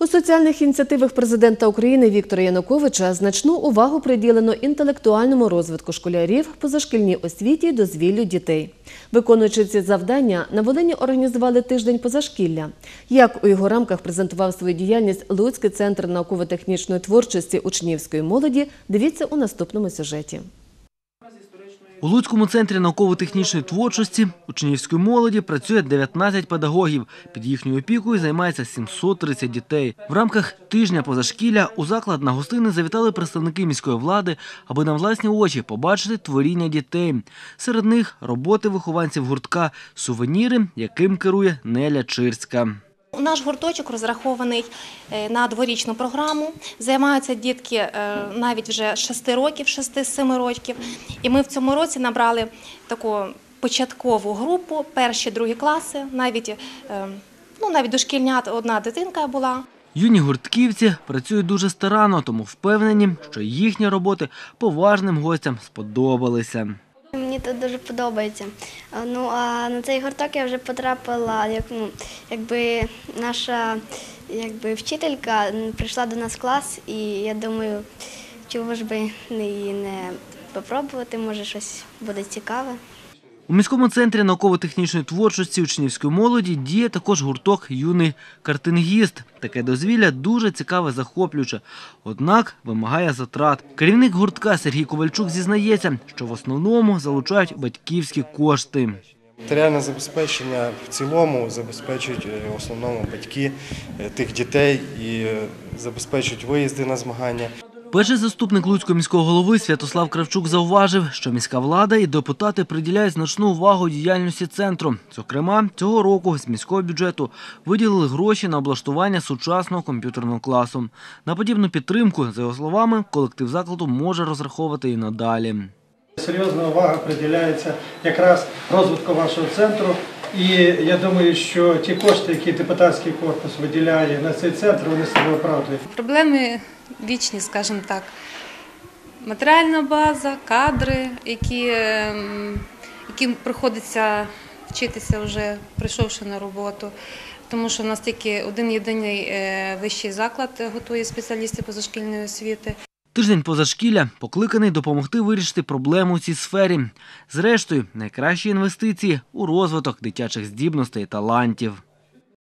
У соціальних ініціативах президента України Віктора Януковича значну увагу приділено інтелектуальному розвитку школярів, позашкільній освіті дозвіллю дітей. Виконуючи ці завдання, на Волині організували тиждень позашкілля. Як у його рамках презентував свою діяльність Луцький центр науково-технічної творчості учнівської молоді, дивіться у наступному сюжеті. У Луцькому центрі науково-технічної творчості учнівської молоді працює 19 педагогів. Під їхньою опікою займається 730 дітей. В рамках тижня позашкілля у заклад на гостини завітали представники міської влади, аби на власні очі побачити творіння дітей. Серед них роботи вихованців гуртка, сувеніри, яким керує Неля Чирська. Наш гурточок розрахований е, на дворічну програму. Займаються дітки е, навіть вже 6 років, 6-7 років. І ми в цьому році набрали таку початкову групу, перші, другі класи, навіть, е, ну, навіть дошкільнят одна дитинка була. Юні гуртківці працюють дуже старанно, тому впевнені, що їхні роботи поважним гостям сподобалися. Мені тут дуже подобається. Ну а на цей гурток я вже потрапила, як ну, якби наша якби, вчителька прийшла до нас в клас, і я думаю, чого ж би її не попробувати, може щось буде цікаве. У міському центрі науково-технічної творчості учнівської молоді діє також гурток юний картингіст. Таке дозвілля дуже цікаве, захоплююче, однак вимагає затрат. Керівник гуртка Сергій Ковальчук зізнається, що в основному залучають батьківські кошти. Матеріальне забезпечення в цілому забезпечують е, в основному батьки е, тих дітей і е, забезпечують виїзди на змагання. Перший заступник Луцького міського голови Святослав Кравчук зауважив, що міська влада і депутати приділяють значну увагу діяльності центру. Зокрема, цього року з міського бюджету виділили гроші на облаштування сучасного комп'ютерного класу. На подібну підтримку, за його словами, колектив закладу може розраховувати і надалі. Серйозна увага приділяється якраз розвитку вашого центру. І я думаю, що ті кошти, які депутатський корпус виділяє на цей центр, вони себе оправдують. Проблеми вічні, скажімо так. Матеріальна база, кадри, які, ем, яким приходиться вчитися вже прийшовши на роботу. Тому що в нас тільки один єдиний е, вищий заклад готує спеціалістів позашкільної освіти. Тиждень позашкілля покликаний допомогти вирішити проблему у цій сфері. Зрештою, найкращі інвестиції у розвиток дитячих здібностей і талантів.